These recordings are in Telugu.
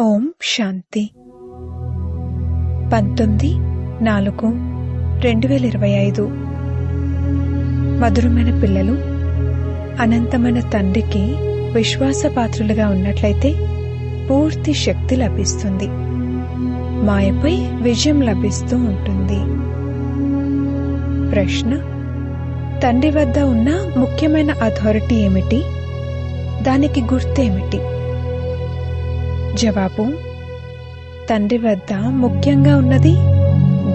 ఓం శాంతి. పంతొమ్మిది నాలుగు రెండు వేల ఇరవై ఐదు. మధురమైన పిల్లలు అనంతమైన తండ్రికి విశ్వాసపాత్రులుగా ఉన్నట్లయితే పూర్తి శక్తి లభిస్తుంది. మాయపై విజయం లభిస్తూ ఉంటుంది. ప్రశ్న తండ్రి వద్ద ఉన్న ముఖ్యమైన అథారిటీ ఏమిటి? దానికి గుర్తేమిటి? జవాబు తండ్రి వద్ద ముఖ్యంగా ఉన్నది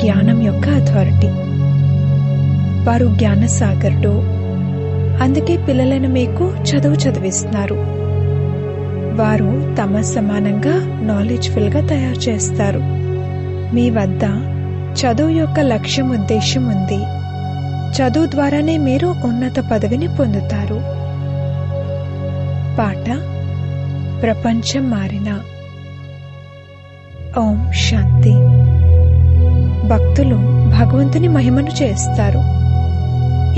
జ్ఞానం యొక్క అథారిటీ వారు జ్ఞానసాగరుడు అందుకే పిల్లలను మీకు చదువు చదివిస్తున్నారు. వారు తమ సమానంగా నాలెడ్జ్ఫుల్గా తయారు చేస్తారు. మీ వద్ద చదువు యొక్క లక్ష్యం ఉద్దేశం ఉంది. చదువు ద్వారానే మీరు ఉన్నత పదవిని పొందుతారు. పాట ప్రపంచం మారిన. ఓం శాంతి. భక్తులు భగవంతుని మహిమను చేస్తారు.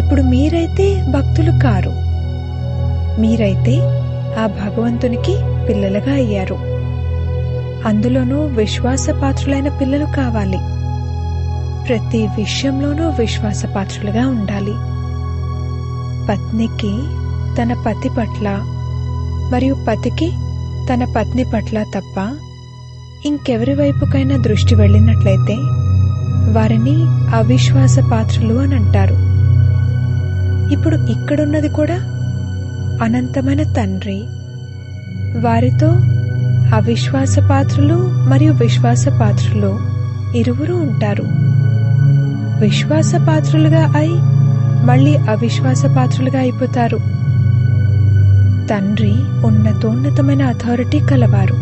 ఇప్పుడు మీరైతే భక్తులు కారు. మీరైతే ఆ భగవంతునికి పిల్లలుగా అయ్యారు. అందులోనూ విశ్వాసపాత్రులైన పిల్లలు కావాలి. ప్రతి విషయంలోనూ విశ్వాసపాత్రులుగా ఉండాలి. పత్నికి తన పతి పట్ల మరియు పతికి తన పత్ని పట్ల తప్ప ఇంకెవరి వైపుకైనా దృష్టి వెళ్ళినట్లయితే వారిని అవిశ్వాస పాత్రులు అని అంటారు. ఇప్పుడు ఇక్కడున్నది కూడా అనంతమైన తండ్రి. వారితో అవిశ్వాస పాత్రులు మరియు విశ్వాస పాత్రులు ఇరువురు ఉంటారు. విశ్వాస పాత్రులుగా అయి మళ్ళీ అవిశ్వాస పాత్రులుగా అయిపోతారు. తండ్రి ఉన్నతోన్నతమైన అథారిటీ కలవారు.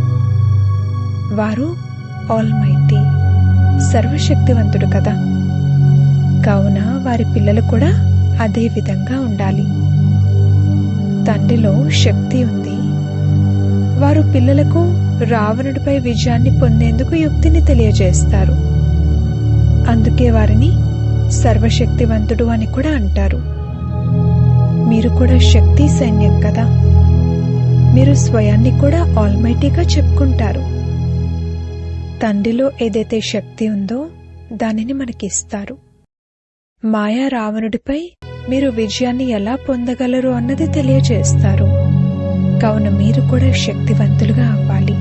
వారు ఆల్మైటీ సర్వశక్తివంతుడు కదా. కావున వారి పిల్లలు కూడా అదే విధంగా ఉండాలి. తండ్రిలో శక్తి ఉంది. వారు పిల్లలకు రావణుడిపై విజయాన్ని పొందేందుకు యుక్తిని తెలియజేస్తారు. అందుకే వారిని సర్వశక్తివంతుడు అని కూడా అంటారు. మీరు కూడా శక్తి సైన్యం కదా. మీరు స్వయాన్ని కూడా ఆల్మైటీగా చెప్పుకుంటారు. తండ్రిలో ఏదైతే శక్తి ఉందో దానిని మనకిస్తారు. మాయా రావణుడిపై మీరు విజయాన్ని ఎలా పొందగలరు అన్నది తెలియజేస్తారు. కావున మీరు కూడా శక్తివంతులుగా అవ్వాలి.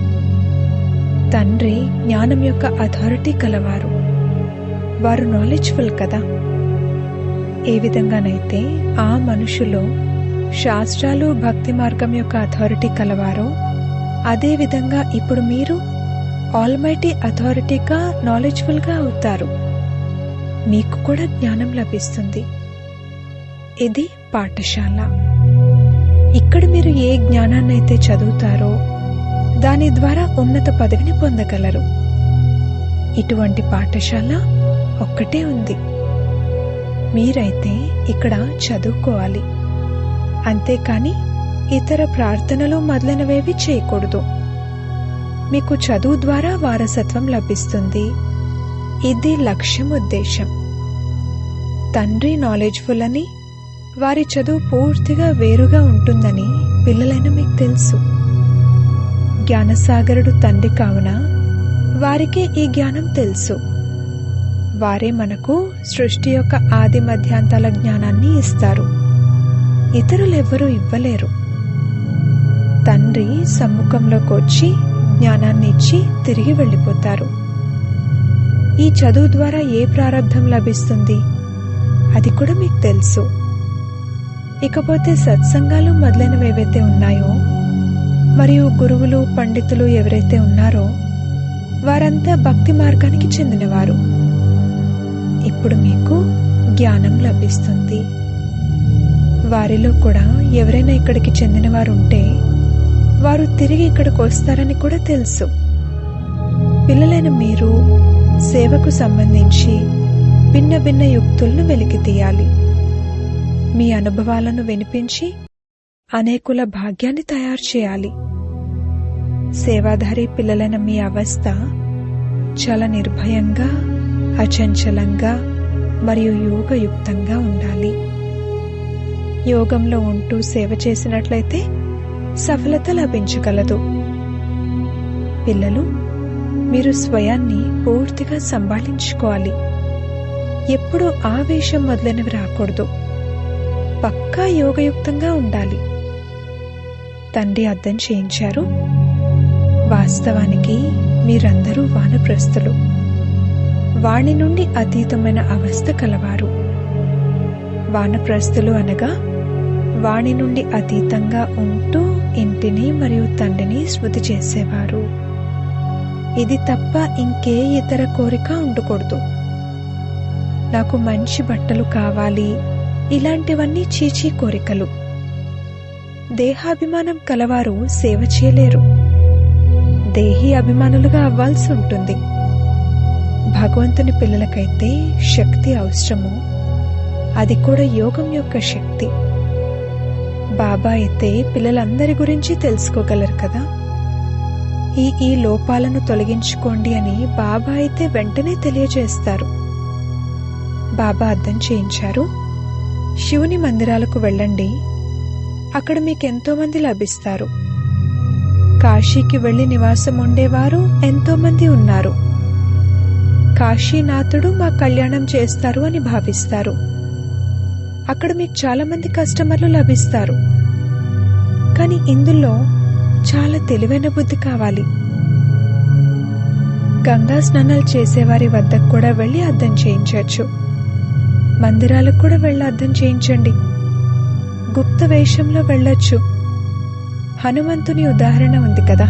తండ్రి జ్ఞానం యొక్క అథారిటీ కలవారు. వారు నాలెడ్జ్ఫుల్ కదా. ఏ విధంగానైతే ఆ మనుషులో శాస్త్రాలు భక్తి మార్గం యొక్క అథారిటీ కలవారో అదే విధంగా ఇప్పుడు మీరు ఆల్మైటీ అథారిటీగా నాలెడ్జ్ఫుల్గా అవుతారు. మీకు కూడా జ్ఞానం లభిస్తుంది. ఇది పాఠశాల. ఇక్కడ మీరు ఏ జ్ఞానాన్ని అయితే చదువుతారో దాని ద్వారా ఉన్నత పదవిని పొందగలరు. ఇటువంటి పాఠశాల ఒక్కటే ఉంది. మీరైతే ఇక్కడ చదువుకోవాలి. అంతేకాని ఇతర ప్రార్థనలు మొదలైనవేవి చేయకూడదు. మీకు చదువు ద్వారా వారసత్వం లభిస్తుంది. ఇది లక్ష్యం ఉద్దేశం. తండ్రి నాలెడ్జ్ఫుల్ అని వారి చదువు పూర్తిగా వేరుగా ఉంటుందని పిల్లలైన మీకు తెలుసు. జ్ఞానసాగరుడు తండ్రి కావున వారికే ఈ జ్ఞానం తెలుసు. వారే మనకు సృష్టి యొక్క ఆది మధ్యాంతాల జ్ఞానాన్ని ఇస్తారు. ఇతరులెవ్వరూ ఇవ్వలేరు. తండ్రి సమ్ముఖంలోకి వచ్చి జ్ఞానాన్ని ఇచ్చి తిరిగి వెళ్ళిపోతారు. ఈ చదువు ద్వారా ఏ ప్రారంధం లభిస్తుంది? అది కూడా మీకు తెలుసు. ఇకపోతే సత్సంగాలు మొదలైనవి ఏవైతే ఉన్నాయో మరియు గురువులు పండితులు ఎవరైతే ఉన్నారో వారంతా భక్తి మార్గానికి చెందినవారు. ఇప్పుడు మీకు జ్ఞానం లభిస్తుంది. వారిలో కూడా ఎవరైనా ఇక్కడికి చెందినవారు ఉంటే వారు తిరిగి ఇక్కడికి వస్తారని కూడా తెలుసు. పిల్లలైన మీరు సేవకు సంబంధించి భిన్న భిన్న యుక్తులను వెలికి తీయాలి. మీ అనుభవాలను వినిపించి అనేకుల భాగ్యాన్ని తయారు చేయాలి. సేవాధారి పిల్లలైన మీ అవస్థ చాలా నిర్భయంగా అచంచలంగా మరియు యోగయుక్తంగా ఉండాలి. యోగంలో ఉంటూ సేవ చేసినట్లయితే సఫలత లభించగలదు. పిల్లలు మీరు స్వయాన్ని పూర్తిగా సంభాళించుకోవాలి. ఎప్పుడూ ఆవేశం మొదలైనవి రాకూడదు. పక్కా యోగయుక్తంగా ఉండాలి. తండ్రి అర్థం చేయించారు. వాస్తవానికి మీరందరూ వానప్రస్తులు వాణి నుండి అతీతమైన అవస్థ కలవారు. వానప్రస్థులు అనగా వాణి నుండి అతీతంగా ఉంటూ ఇంటిని మరియు తండ్రిని స్మృతి చేసేవారు. ఇది తప్ప ఇంకే ఇతర కోరిక ఉండకూడదు. నాకు మంచి బట్టలు కావాలి. ఇలాంటివన్నీ చీచీ కోరికలు. దేహాభిమానం కలవారు సేవ చేయలేరు. దేహి అభిమానులుగా అవ్వాల్సి ఉంటుంది. భగవంతుని పిల్లలకైతే శక్తి అవసరము. అది కూడా యోగం యొక్క శక్తి. బాబా అయితే పిల్లలందరి గురించి తెలుసుకోగలరు కదా? ఈ ఈ లోపాలను తొలగించుకోండి అని బాబా అయితే వెంటనే తెలియజేస్తారు. బాబా అర్థం చేయించారు. శివుని మందిరాలకు వెళ్ళండి. అక్కడ మీకెంతోమంది లభిస్తారు? కాశీకి వెళ్ళి నివాసం ఉండేవారు ఎంతోమంది ఉన్నారు? కాశీనాథుడు మా కళ్యాణం చేస్తారు అని భావిస్తారు. అక్కడ మీకు చాలా మంది కస్టమర్లు లభిస్తారు. కానీ ఇందులో చాలా తెలివైన బుద్ధి కావాలి. గంగా స్నానాలు చేసేవారి వద్దకు కూడా వెళ్ళి అర్థం చేయించవచ్చు. మందిరాలకు కూడా వెళ్ళి అర్థం చేయించండి. గుప్త వేషంలో వెళ్ళొచ్చు. హనుమంతుని ఉదాహరణ ఉంది కదా.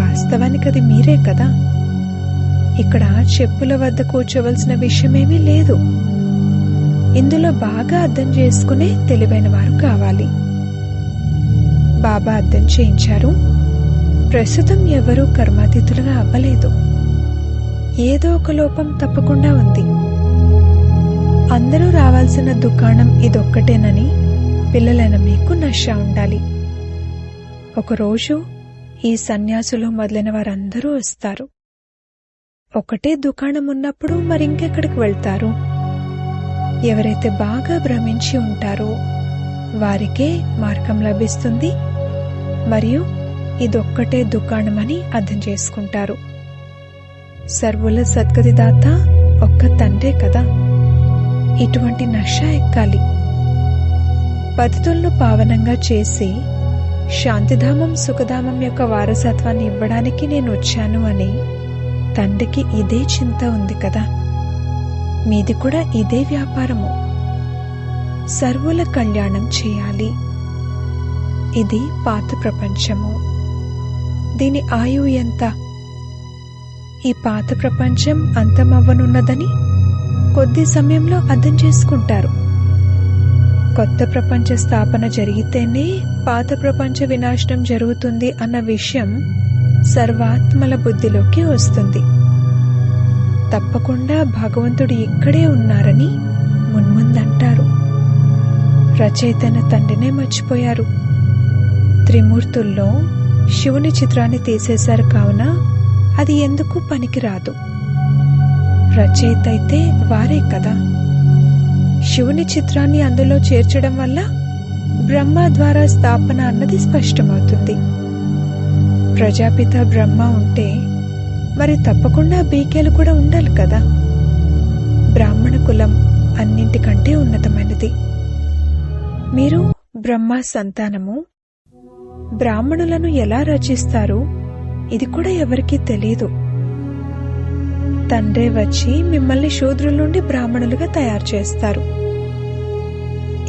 వాస్తవానికి అది మీరే కదా. ఇక్కడ చెప్పుల వద్ద కూర్చోవలసిన విషయమేమీ లేదు. ఇందులో బాగా అర్థం చేసుకునే తెలివైన వారు కావాలి. బాబా అర్థం చేయించారు. ప్రస్తుతం ఎవరూ కర్మాతీతులుగా అవ్వలేదు. ఏదో ఒక లోపం తప్పకుండా ఉంది. అందరూ రావాల్సిన దుకాణం ఇదొక్కటేనని పిల్లలైన మీకు నష ఉండాలి. ఒకరోజు ఈ సన్యాసులు మొదలైన వారందరూ వస్తారు. ఒకటే దుకాణం ఉన్నప్పుడు మరింకెక్కడికి వెళ్తారు? ఎవరైతే బాగా భ్రమించి ఉంటారో వారికే మార్గం లభిస్తుంది. మరియు ఇదొక్కటే దుకాణమని అర్థం చేసుకుంటారు. సర్వుల సద్గతిదాత ఒక్క తండ్రే కదా. ఇటువంటి నష ఎక్కాలి. పతితులను పావనంగా చేసి శాంతిధామం సుఖధామం యొక్క వారసత్వాన్ని ఇవ్వడానికి నేను వచ్చాను అని తండ్రికి ఇదే చింత ఉంది కదా. మీది కూడా ఇదే వ్యాపారము. సర్వుల కళ్యాణం చేయాలి. ఇది పాత ప్రపంచము. దీని ఆయువు ఎంత? ఈ పాత ప్రపంచం అంతమవ్వనున్నదని కొద్ది సమయంలో అర్థం చేసుకుంటారు. కొత్త ప్రపంచ స్థాపన జరిగితేనే పాత ప్రపంచ వినాశనం జరుగుతుంది అన్న విషయం సర్వాత్మల బుద్ధిలోకి వస్తుంది. తప్పకుండా భగవంతుడు ఇక్కడే ఉన్నారని మున్ముందంటారు. రచయితన తండ్రినే మర్చిపోయారు. త్రిమూర్తుల్లో శివుని చిత్రాన్ని తీసేశారు కావున అది ఎందుకు పనికిరాదు? రచయిత అయితే వారే కదా. శివుని చిత్రాన్ని అందులో చేర్చడం వల్ల బ్రహ్మ ద్వారా స్థాపన అన్నది స్పష్టమవుతుంది. ప్రజాపిత బ్రహ్మ ఉంటే మరి తప్పకుండా బీకేలు కూడా ఉండాలి కదా? బ్రాహ్మణ కులం అన్నింటికంటే ఉన్నతమైనది. మీరు బ్రహ్మ సంతానము బ్రాహ్మణులను ఎలా రచిస్తారు? ఇది కూడా ఎవరికీ తెలియదు. తండ్రే వచ్చి మిమ్మల్ని శూద్రుల నుండి బ్రాహ్మణులుగా తయారు చేస్తారు.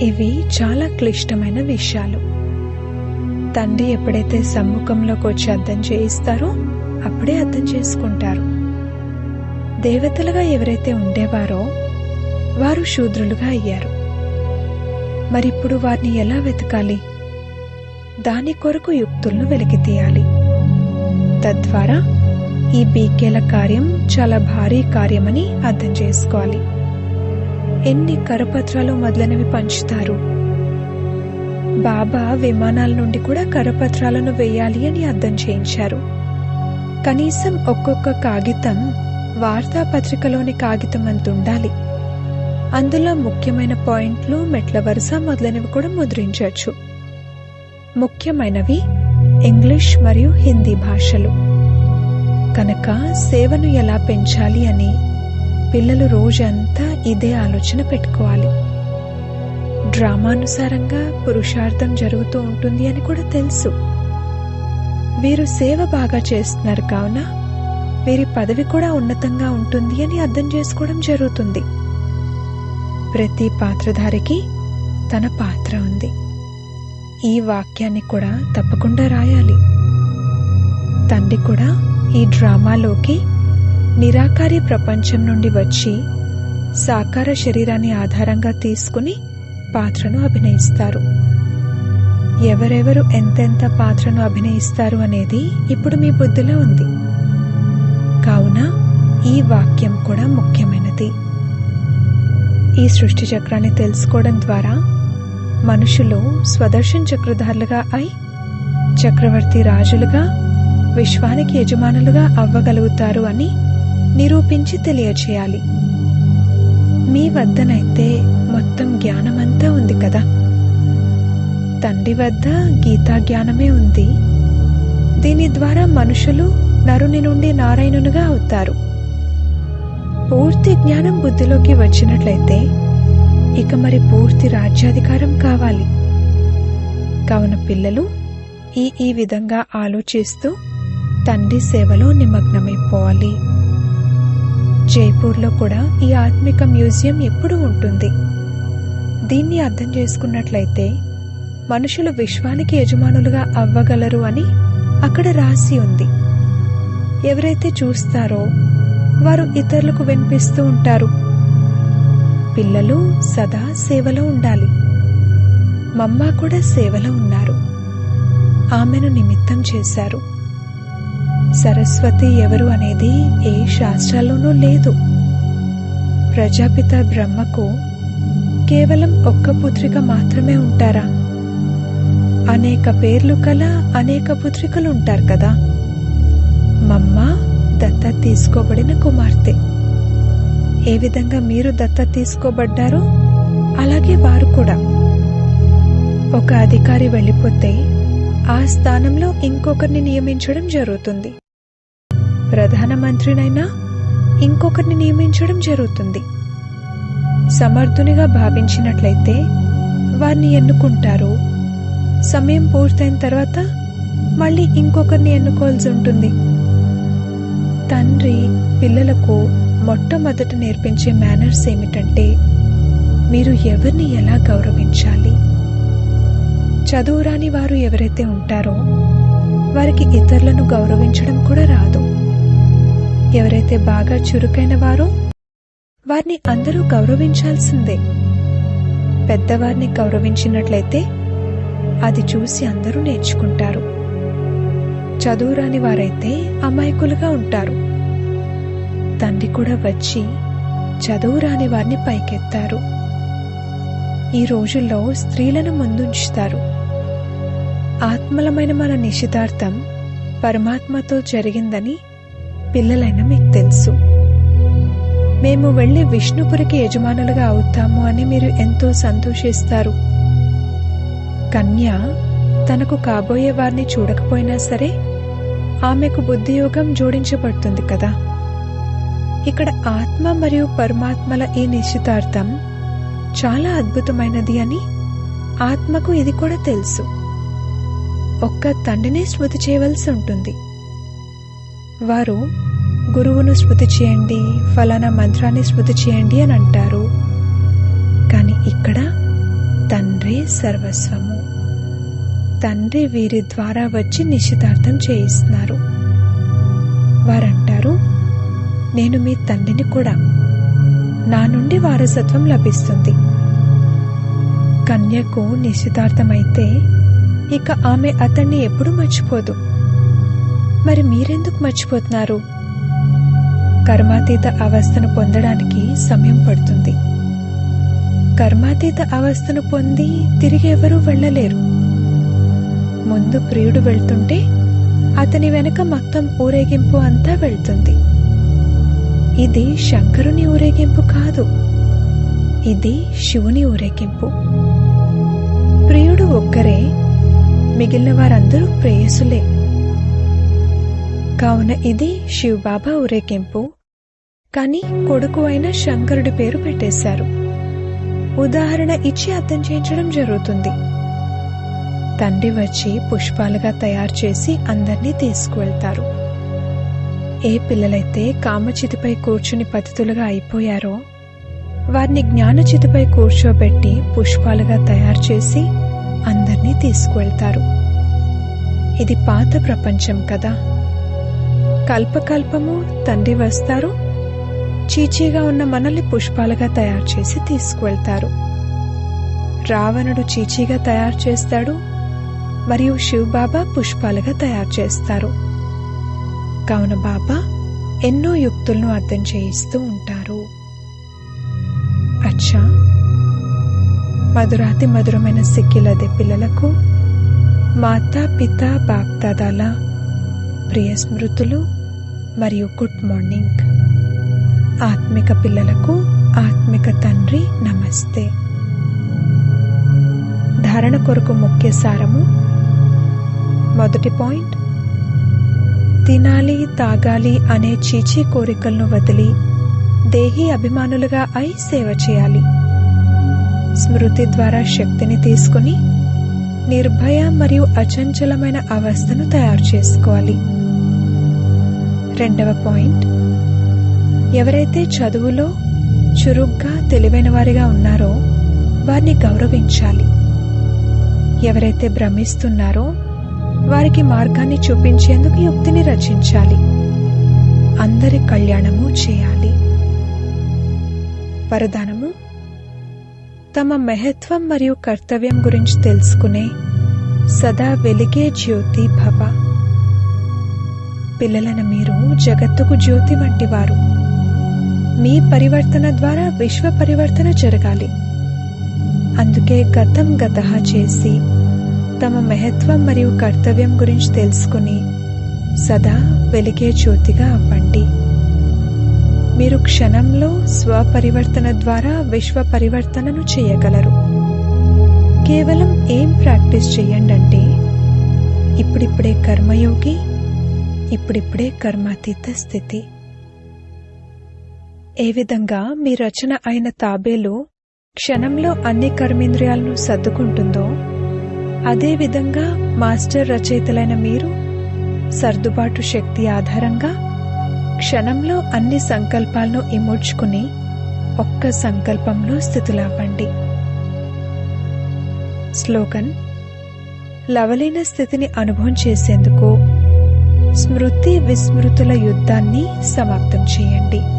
ఇవి చాలా క్లిష్టమైన విషయాలు. తండ్రి ఎప్పుడైతే సమ్ముఖంలోకి వచ్చి అర్థం చేయిస్తారో అప్పుడే అర్థం చేసుకుంటారు. దేవతలుగా ఎవరైతే ఉండేవారో వారు శూద్రులుగా అయ్యారు. మరిప్పుడు వారిని ఎలా వెతకాలి? దాని కొరకు యుక్తులను వెలికితీయాలి తద్వారా ఈ బీకేల కార్యం చాలా భారీ కార్యమని అర్థం చేసుకోవాలి. ఎన్ని కరపత్రాలు మొదలైనవి పంచుతారు? బాబా విమానాల నుండి కూడా కరపత్రాలను వేయాలి అని అర్థం చేయించారు. కనీసం ఒక్కొక్క కాగితం వార్తాపత్రికలోని కాగితం అంత ఉండాలి అందులో ముఖ్యమైన పాయింట్లు మెట్ల వరుస మొదలైనవి కూడా ముద్రించవచ్చు. ముఖ్యమైనవి ఇంగ్లీష్ మరియు హిందీ భాషలు. కనుక సేవను ఎలా పెంచాలి అని పిల్లలు రోజంతా ఇదే ఆలోచన పెట్టుకోవాలి. డ్రామానుసారంగా పురుషార్థం జరుగుతూ ఉంటుంది అని కూడా తెలుసు. వీరు సేవ బాగా చేస్తున్నారు కావున వీరి పదవి కూడా ఉన్నతంగా ఉంటుంది అని అర్థం చేసుకోవడం జరుగుతుంది. ప్రతి పాత్రధారికి తన పాత్ర ఉంది. ఈ వాక్యాన్ని కూడా తప్పకుండా రాయాలి. తండ్రి కూడా ఈ డ్రామాలోకి నిరాకారి ప్రపంచం నుండి వచ్చి సాకార శరీరాన్ని ఆధారంగా తీసుకుని పాత్రను అభినయిస్తారు. ఎవరెవరు ఎంతెంత పాత్రను అభినయిస్తారు అనేది ఇప్పుడు మీ బుద్ధిలో ఉంది. కావున ఈ వాక్యం కూడా ముఖ్యమైనది. ఈ సృష్టి చక్రాన్ని తెలుసుకోవడం ద్వారా మనుషులు స్వదర్శన్ చక్రధారులుగా అయి చక్రవర్తి రాజులుగా విశ్వానికి యజమానులుగా అవ్వగలుగుతారు అని నిరూపించి తెలియచేయాలి. మీ వద్దనైతే మొత్తం జ్ఞానమంతా ఉంది కదా? తండ్రి వద్ద గీతా జ్ఞానమే ఉంది. దీని ద్వారా మనుషులు నరుని నుండి నారాయణునిగా అవుతారు. పూర్తి జ్ఞానం బుద్ధిలోకి వచ్చినట్లయితే ఇక మరి పూర్తి రాజ్యాధికారం కావాలి. కావున పిల్లలు ఈ ఈ విధంగా ఆలోచిస్తూ తండ్రి సేవలో నిమగ్నమైపోవాలి. జైపూర్లో కూడా ఈ ఆత్మిక మ్యూజియం ఎప్పుడూ ఉంటుంది. దీన్ని అర్థం చేసుకున్నట్లయితే మనుషులు విశ్వానికి యజమానులుగా అవ్వగలరు అని అక్కడ రాసి ఉంది. ఎవరైతే చూస్తారో వారు ఇతరులకు వినిపిస్తూ ఉంటారు. పిల్లలు సదా సేవలో ఉండాలి. మమ్మ కూడా సేవలో ఉన్నారు. ఆమెను నిమిత్తం చేశారు. సరస్వతి ఎవరు అనేది ఏ శాస్త్రాల్లోనూ లేదు. ప్రజాపిత బ్రహ్మకు కేవలం ఒక్క పుత్రిక మాత్రమే ఉంటారా? అనేక పేర్లు కల అనేక పుత్రికలు ఉంటారు కదా. మమ్మ దత్త తీసుకోబడిన కుమార్తె. ఏ విధంగా మీరు దత్త తీసుకోబడ్డారో అలాగే వారు కూడా. ఒక అధికారి వెళ్ళిపోతే ఆ స్థానంలో ఇంకొకరిని నియమించడం జరుగుతుంది. ప్రధానమంత్రినైనా ఇంకొకరిని నియమించడం జరుగుతుంది. సమర్థునిగా భావించినట్లయితే వారిని ఎన్నుకుంటారు? సమయం పూర్తయిన తర్వాత మళ్ళీ ఇంకొకరిని ఎన్నుకోవాల్సి ఉంటుంది. తండ్రి పిల్లలకు మొట్టమొదట నేర్పించే మేనర్స్ ఏమిటంటే మీరు ఎవరిని ఎలా గౌరవించాలి? చదువు రాని వారు ఎవరైతే ఉంటారో వారికి ఇతరులను గౌరవించడం కూడా రాదు. ఎవరైతే బాగా చురుకైన వారో వారిని అందరూ గౌరవించాల్సిందే. పెద్దవారిని గౌరవించినట్లయితే అది చూసి అందరూ నేర్చుకుంటారు. చదువురాని వారైతే అమాయకులుగా ఉంటారు. తండ్రి కూడా వచ్చి చదువు రాని వారిని పైకెత్తారు. ఈ రోజుల్లో స్త్రీలను ముందుంచుతారు. ఆత్మలమైన మన నిశ్చితార్థం పరమాత్మతో జరిగిందని పిల్లలైన మీకు తెలుసు. మేము వెళ్ళి విష్ణుపురికి యజమానులుగా అవుతాము అని మీరు ఎంతో సంతోషిస్తారు. కన్య తనకు కాబోయే వారిని చూడకపోయినా సరే ఆమెకు బుద్ధియోగం జోడించబడుతుంది కదా. ఇక్కడ ఆత్మ మరియు పరమాత్మల ఈ నిశ్చితార్థం చాలా అద్భుతమైనది అని ఆత్మకు ఇది కూడా తెలుసు. ఒక్క తండ్రినే స్మృతి చేయవలసి ఉంటుంది. వారు గురువును స్మృతి చేయండి ఫలానా మంత్రాన్ని స్మృతి చేయండి అని అంటారు. కానీ ఇక్కడ తండ్రే సర్వస్వము. తండ్రి వీరి ద్వారా వచ్చి నిశ్చితార్థం చేయిస్తున్నారు. వారంటారు నేను మీ తండ్రిని కూడా. నా నుండి వారసత్వం లభిస్తుంది. కన్యకు నిశ్చితార్థమైతే ఇక ఆమె అతన్ని ఎప్పుడు మర్చిపోదు. మరి మీరెందుకు మర్చిపోతున్నారు? కర్మాతీత అవస్థను పొందడానికి సమయం పడుతుంది. కర్మాతీత అవస్థను పొంది తిరిగి ఎవరూ వెళ్ళలేరు. ముందు ప్రియుడు వెళ్తుంటే అతని వెనక మొత్తం ఊరేగింపు అంతా వెళ్తుంది. ఇది శంకరుని ఊరేగింపు కాదు. ఇది శివుని ఊరేగింపు. ప్రియుడు ఒక్కరే మిగిలిన వారందరూ ప్రేయసులే. కావున ఇది శివబాబా ఊరేగింపు. కానీ కొడుకు అయిన శంకరుడి పేరు పెట్టేశారు. ఉదాహరణ ఇచ్చి అర్థం చేయించడం జరుగుతుంది. తండ్రి వచ్చి పుష్పాలుగా తయారు చేసి అందరినీ తీసుకువెళ్తారు. ఏ పిల్లలైతే కామచితిపై కూర్చుని పతితులుగా అయిపోయారో వారిని జ్ఞానచితిపై కూర్చోబెట్టి పుష్పాలుగా తయారు చేసి అందరినీ తీసుకువెళ్తారు. ఇది పాత ప్రపంచం కదా. కల్పకల్పము తండ్రి వస్తారు చీచీగా ఉన్న మనల్ని పుష్పాలుగా తయారు చేసి తీసుకువెళ్తారు. రావణుడు చీచీగా తయారు చేస్తాడు మరియు శివబాబా పుష్పాలుగా తయారు చేస్తారు. కావున బాబా ఎన్నో యుక్తులను అర్థం చేయిస్తూ ఉంటారు. అచ్చా! మధురాతి మధురమైన సిక్కిలదే పిల్లలకు మాతా పిత బాప్దాదాల ప్రియ స్మృతులు మరియు గుడ్ మార్నింగ్. ఆత్మిక పిల్లలకు ఆత్మిక తండ్రి నమస్తే. ధారణ కొరకు ముఖ్య సారము. మొదటి పాయింట్. తినాలి తాగాలి అనే చీచీ కోరికలను వదిలి దేహి అభిమానులుగా అయి సేవ చేయాలి. స్మృతి ద్వారా శక్తిని తీసుకుని నిర్భయ మరియు అచంచలమైన అవస్థను తయారు చేసుకోవాలి. రెండవ పాయింట్. ఎవరైతే చదువులో చురుగ్గా తెలివైన వారిగా ఉన్నారో వారిని గౌరవించాలి. ఎవరైతే భ్రమిస్తున్నారో వారికి మార్గాన్ని చూపించేందుకు యుక్తిని రచించాలి. అందరి కళ్యాణము చేయాలి. వరదానము? తమ మహత్వం మరియు కర్తవ్యం గురించి తెలుసుకునే సదా వెలిగే జ్యోతి భవ. పిల్లలను మీరు జగత్తుకు జ్యోతి వంటివారు. మీ పరివర్తన ద్వారా విశ్వ పరివర్తన జరగాలి. అందుకే గతం గత చేసి తమ మహత్వం మరియు కర్తవ్యం గురించి తెలుసుకుని సదా వెలిగే జ్యోతిగా అవ్వండి. మీరు క్షణంలో స్వపరివర్తన ద్వారా విశ్వ పరివర్తనను చేయగలరు. కేవలం ఏం ప్రాక్టీస్ చేయండి అంటే ఇప్పుడిప్పుడే కర్మయోగి ఇప్పుడిప్పుడే కర్మాతీత స్థితి. ఏ విధంగా మీ రచన అయిన తాబేలు క్షణంలో అన్ని కర్మేంద్రియాలను సర్దుకుంటుందో అదే విధంగా మాస్టర్ రచయితలైన మీరు సర్దుబాటు శక్తి ఆధారంగా క్షణంలో అన్ని సంకల్పాలను ఇముడ్చుకుని ఒక్క సంకల్పంలో స్థితులవ్వండి. స్లోగన్ లవలీన స్థితిని అనుభవం చేసేందుకు స్మృతి విస్మృతుల యుద్ధాన్ని సమాప్తం చేయండి.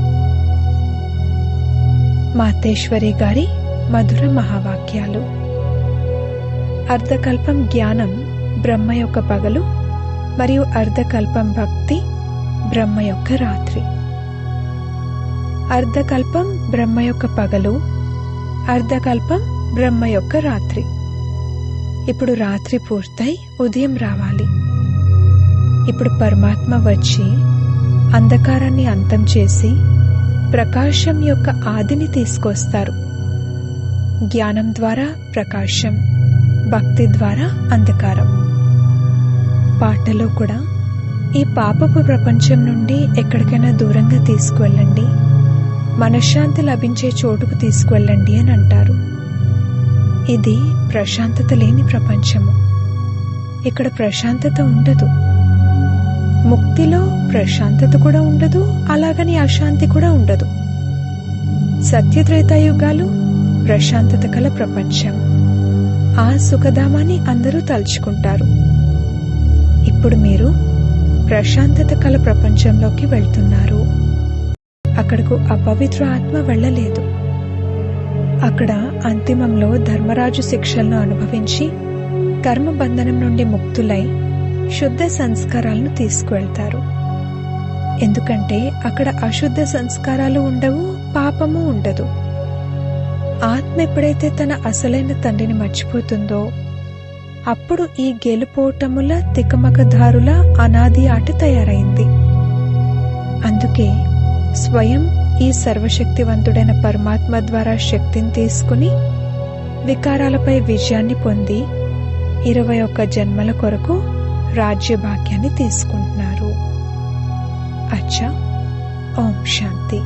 మాతేశ్వరి గారి మధుర మహావాక్యాలు. అర్ధకల్పం జ్ఞానం బ్రహ్మ యొక్క పగలు మరియు అర్ధకల్పం భక్తి బ్రహ్మ యొక్క రాత్రి. అర్ధకల్పం బ్రహ్మ యొక్క పగలు అర్ధకల్పం బ్రహ్మ యొక్క రాత్రి. ఇప్పుడు రాత్రి పూర్తయి ఉదయం రావాలి. ఇప్పుడు పరమాత్మ వచ్చి అంధకారాన్ని అంతం చేసి ప్రకాశం యొక్క ఆదిని తీసుకొస్తారు. జ్ఞానం ద్వారా ప్రకాశం భక్తి ద్వారా అంధకారం. పాటలో కూడా ఈ పాపపు ప్రపంచం నుండి ఎక్కడికైనా దూరంగా తీసుకువెళ్ళండి. మనశ్శాంతి లభించే చోటుకు తీసుకువెళ్ళండి అని అంటారు. ఇది ప్రశాంతత లేని ప్రపంచము. ఇక్కడ ప్రశాంతత ఉండదు. ముక్తిలో ప్రశాంతత కూడా ఉండదు అలాగని అశాంతి కూడా ఉండదు. సత్యత్రేతాయుగాలు ప్రశాంతత కల ప్రపంచం. ఆ సుఖధామాన్ని అందరూ తలుచుకుంటారు. ఇప్పుడు మీరు ప్రశాంతత కల ప్రపంచంలోకి వెళ్తున్నారు. అక్కడకు అపవిత్ర ఆత్మ వెళ్ళలేదు. అక్కడ అంతిమంలో ధర్మరాజు శిక్షలను అనుభవించి కర్మబంధనం నుండి ముక్తులై శుద్ధ సంస్కారాలను తీసుకువెళ్తారు. ఎందుకంటే అక్కడ అశుద్ధ సంస్కారాలు ఉండవు పాపము ఉండదు. ఆత్మ ఎప్పుడైతే తన అసలైన తండ్రిని మర్చిపోతుందో అప్పుడు ఈ గెలుపోటముల తికమకదారుల అనాది ఆట తయారైంది. అందుకే స్వయం ఈ సర్వశక్తివంతుడైన పరమాత్మ ద్వారా శక్తిని తీసుకుని వికారాలపై విజయాన్ని పొంది ఇరవై ఒక్క జన్మల కొరకు రాజ్య భాగ్యాన్ని తీసుకుంటున్నారు. అచ్చా ఓం శాంతి.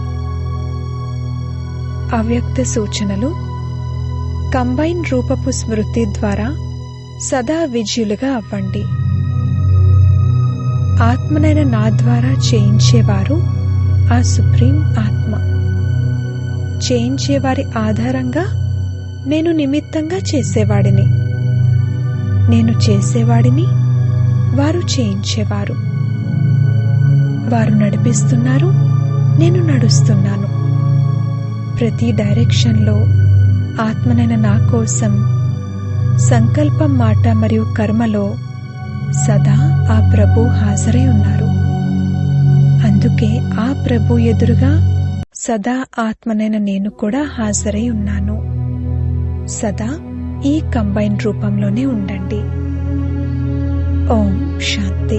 అవ్యక్త సూచనలు. కంబైన్ రూపపు స్మృతి ద్వారా సదా విజయులుగా అవ్వండి. ఆత్మనైన నా ద్వారా చేయించేవారు ఆ సుప్రీం ఆత్మ. చేయించేవారి ఆధారంగా నేను నిమిత్తంగా చేసేవాడిని. నేను చేసేవాడిని వారు చేయించేవారు. వారు నడిపిస్తున్నారు నేను నడుస్తున్నాను. ప్రతి డైరెక్షన్లో ఆత్మనైన నా కోసం సంకల్పం మాట మరియు కర్మలో సదా ఆ ప్రభు హాజరై ఉన్నారు. అందుకే ఆ ప్రభు ఎదురుగా సదా ఆత్మనైన నేను కూడా హాజరై ఉన్నాను. సదా ఈ కంబైన్ రూపంలోనే ఉండండి. ఓం శాంతి